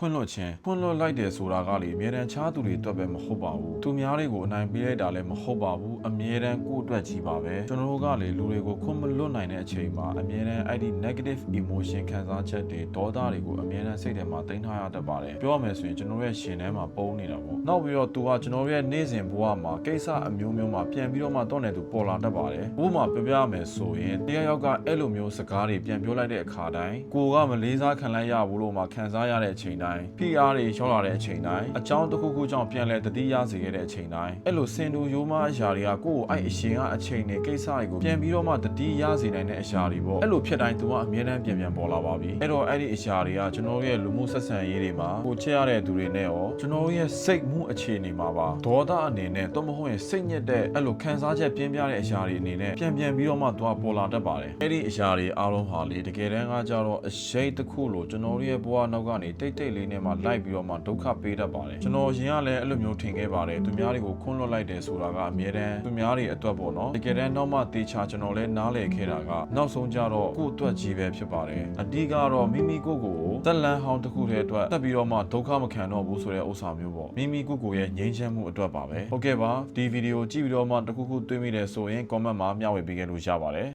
ခွင့်လွှတ်ခြင်းခွင့်လွှတ်လိုက်တယ်ဆိုတာကလေအမြဲတမ်းချားသူတွေအတွက်ပဲမဟုတ်ပါဘူးသူများတွေကိုအနိုင်ပေးလိုက်တာလည်းမဟုတ်ပါဘူးအမြဲတမ်းကိုယ့်အတွက်ကြီးပါပဲကျွန်တော်တို့ကလေလူတွေကိုခွင့်မလွတ်နိုင်တဲ့အချိန်မှာအမြဲတမ်းအဲ့ဒီ negative emotion ခံစားချက်တွေဒေါသတွေကိုအမြဲတမ်းစိတ်ထဲမှာတင်ထားရတတ်ပါတယ်ပြောရမယ်ဆိုရင်ကျွန်တော်ရဲ့ရှင်ထဲမှာပုံနေတာပေါ့နောက်ပြီးတော့သူကကျွန်တော်ရဲ့နေ့စဉ်ဘဝမှာကိစ္စအမျိုးမျိုးမှာပြန်ပြီးတော့မှတော့နေသူပေါ်လာတတ်ပါတယ်ဘို့မှာပြောပြရမယ်ဆိုရင်တရားယောက်ကအဲ့လိုမျိုးစကားတွေပြန်ပြောလိုက်တဲ့အခါတိုင်းကိုကမလေးစားခံလိုက်ရဘူးလို့မှခံစားရတဲ့အချိန်တိုင်း PR တွေရောက်လာတဲ့အချိန်တိုင်းအကြောင်းတစ်ခုခုကြောင့်ပြန်လဲတတိရစေခဲ့တဲ့အချိန်တိုင်းအဲ့လိုစင်တူရိုးမအရာတွေကကိုယ့်ကိုအဲ့အရှင်ကအချိန်တွေကိစ္စတွေကိုပြန်ပြီးတော့မှတတိရစေနိုင်တဲ့အရာတွေပေါ့အဲ့လိုဖြစ်တိုင်းသူကအမြဲတမ်းပြန်ပြန်ပေါ်လာပါပြီအဲ့တော့အဲ့ဒီအရာတွေကကျွန်တော်တို့ရဲ့လူမှုဆက်ဆံရေးတွေမှာကိုချစ်ရတဲ့သူတွေနဲ့ရောကျွန်တော်တို့ရဲ့စိတ်မှုအခြေအနေမှာပါဒေါသအနေနဲ့တော့မဟုတ်ရင်စိတ်ညစ်တဲ့အဲ့လိုခံစားချက်ပြင်းပြတဲ့အရာတွေအနေနဲ့ပြန်ပြန်ပြီးတော့မှသူကပေါ်လာတတ်ပါတယ်အဲ့ဒီအရာတွေအားလုံးဟာလေတကယ်တမ်းကကြတော့အရှိတ်တစ်ခုလို့ကျွန်တော်တို့ရဲ့ဘဝနောက်ကနေတိတ်တိတ်လေးနဲ့မှလိုက်ပြီးတော့မှဒုက္ခပေးတတ်ပါတယ်ကျွန်တော်ရင်ကလည်းအဲ့လိုမျိုးထင်ခဲ့ပါတယ်သူများတွေကိုခွန်းလွတ်လိုက်တယ်ဆိုတာကအမြဲတမ်းသူများတွေအတွက်ပေါ့နော်တကယ်တမ်းနောက်မှတေချာကျွန်တော်လည်းနားလည်ခဲ့တာကနောက်ဆုံးကြတော့ကိုယ့်အတွက်ကြီးပဲဖြစ်ပါတယ်အဓိကတော့မိမိကိုယ့်ကိုယ်ကိုသက်လန်းဟောင်းတစ်ခုတည်းအတွက်တက်ပြီးတော့မှဒုက္ခမခံတော့ဘူးဆိုတဲ့ဥစ္စာမျိုးပေါ့မိမိကိုယ့်ကိုယ်ရဲ့ငြိမ်းချမ်းမှုအတွက်ပါပဲဟုတ်ကဲ့ပါဒီဗီဒီယိုကြည့်ပြီးတော့မှတစ်ခုခုတွေးမိတယ်ဆိုရင် comment မှာမျှဝေပေးခဲ့လို့ရပါတယ်